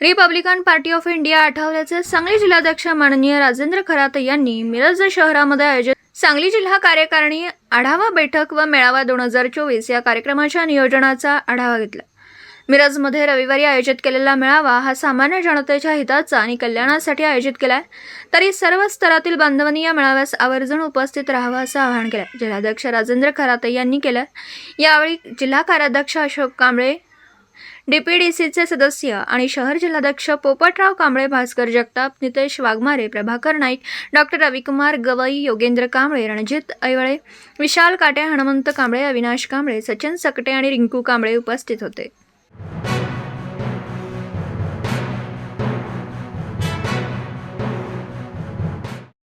Republican Party of India आठवल्याचे सांगली जिल्हाध्यक्ष माननीय राजेंद्र खरात यांनी मिरज शहरामध्ये आयोजित सांगली जिल्हा कार्यकारिणी आढावा बैठक व मेळावा दोन हजार चोवीस या कार्यक्रमाच्या नियोजनाचा आढावा घेतला. मिरजमध्ये रविवारी आयोजित केलेला मेळावा हा सामान्य जनतेच्या हिताचा आणि कल्याणासाठी आयोजित केलाय तरी सर्व स्तरातील बांधवांनी या मेळाव्यास आवर्जून उपस्थित राहावं असं आवाहन केलं जिल्हाध्यक्ष राजेंद्र खराते यांनी केलं यावेळी जिल्हा कार्याध्यक्ष अशोक कांबळे डीपीडीसीचे सदस्य आणि शहर जिल्हाध्यक्ष पोपटराव कांबळे भास्कर जगताप नितेश वाघमारे प्रभाकर नाईक डॉक्टर रविकुमार गवई योगेंद्र कांबळे रणजित ऐवळे विशाल काटे हनुमंत कांबळे अविनाश कांबळे सचिन सकटे आणि रिंकू कांबळे उपस्थित होते.